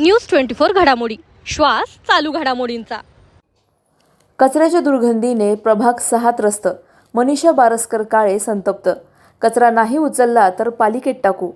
News twenty four घडामोडी. श्वास चालू घडामोडींचा. कचऱ्याच्या दुर्गंधीने प्रभाग सहा त्रस्त. मनीषा बारसकर काळे संतप्त. कचरा नाही उचलला तर पालिकेत टाकू.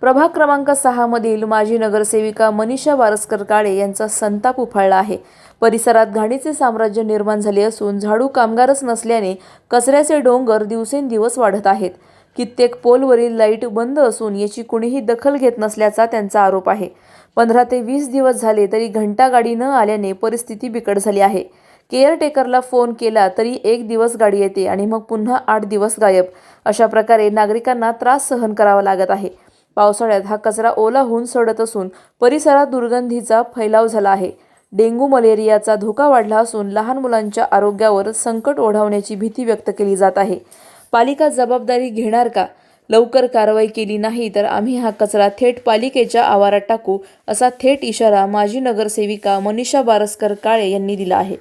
प्रभाग क्रमांक सहामधील माजी नगरसेविका मनीषा बारसकर काळे यांचा संताप उफाळला आहे. परिसरात घाणीचे साम्राज्य निर्माण झाले असून झाडू कामगारच नसल्याने कचऱ्याचे डोंगर दिवसेंदिवस वाढत आहेत. कित्येक पोलवरील लाइट बंद असून याची कुणीही दखल घेत नसल्याचा त्यांचा आरोप आहे. पंधरा ते वीस दिवस झाले तरी घंटागाडी न आल्याने परिस्थिती बिकट झाली आहे. केअरटेकरला फोन केला तरी एक दिवस गाडी येते आणि मग पुन्हा आठ दिवस गायब. अशा प्रकारे नागरिकांना त्रास सहन करावा लागत आहे. पावसाळ्यात हा कचरा ओला होऊन सडत असून परिसरात दुर्गंधीचा फैलाव झाला आहे. डेंग्यू मलेरियाचा धोका वाढला असून लहान मुलांच्या आरोग्यावर संकट ओढावण्याची भीती व्यक्त केली जात आहे. पालिका जबाबदारी घेणार का? लवकर कारवाई केली नाही तर आम्ही हा कचरा थेट पालिकेच्या आवारात टाकू असा थेट इशारा माजी नगरसेविका मनीषा बारसकर काळे यांनी दिला आहे.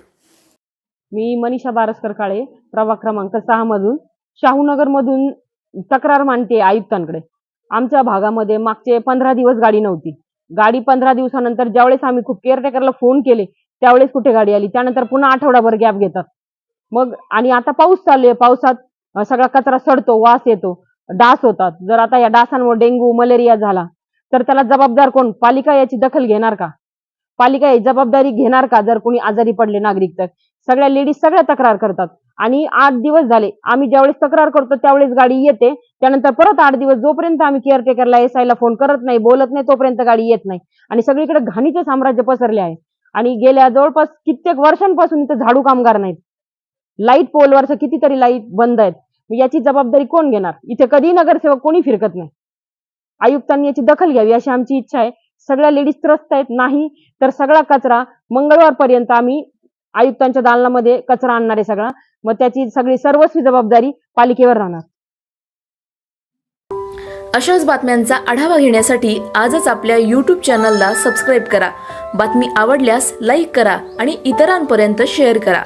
मी मनीषा बारसकर काळे प्रभाग क्रमांक सहा मधून शाहूनगर मधून तक्रार मांडते आयुक्तांकडे. आमच्या भागामध्ये मागचे पंधरा दिवस गाडी नव्हती. गाडी पंधरा दिवसानंतर ज्यावेळेस आम्ही खूप केअरटेकरला फोन केले त्यावेळेस कुठे गाडी आली? त्यानंतर पुन्हा आठवडाभर गॅप घेतात. मग आणि आता पाऊस चालू आहे. पावसात सगळा कचरा सडतो वास येतो डास होतात. जर आता या डासांवर डेंग्यू मलेरिया झाला तर त्याला जबाबदार कोण? पालिका याची दखल घेणार का? पालिका ही जबाबदारी घेणार का जर कोणी आजारी पडले नागरिक तर? सगळ्या लेडीज सगळ्या तक्रार करतात. आणि आठ दिवस झाले आम्ही ज्यावेळेस तक्रार करतो त्यावेळेस गाडी येते. त्यानंतर परत आठ दिवस जोपर्यंत आम्ही केअरटेकरला एस ला फोन करत नाही बोलत नाही तोपर्यंत गाडी येत नाही. आणि सगळीकडे घाणीचे साम्राज्य पसरले आहे. आणि गेल्या जवळपास कित्येक वर्षांपासून इथं झाडू कामगार नाहीत. लाइट पोलवरचं कितीतरी लाइट बंद आहेत. याची जबाबदारी कोण घेणार? इथे कधी नगरसेवक कोणी फिरकत नाही. आयुक्तांनी याची दखल घ्यावी अशी आमची इच्छा आहे. सगळ्या लेडीज त्रस्त आहेत नाही तर सगळा कचरा मंगळवारपर्यंत आम्ही आयुक्तांच्या दालनामध्ये कचरा आणणार आहे सगळा. मग त्याची सगळी सर्वस्वी जबाबदारी पालिकेवर राहणार. अशाच बातम्यांचा आढावा घेण्यासाठी आजच आपल्या यूट्यूब चॅनलला सबस्क्राईब करा. बातमी आवडल्यास लाईक करा आणि इतरांपर्यंत शेअर करा.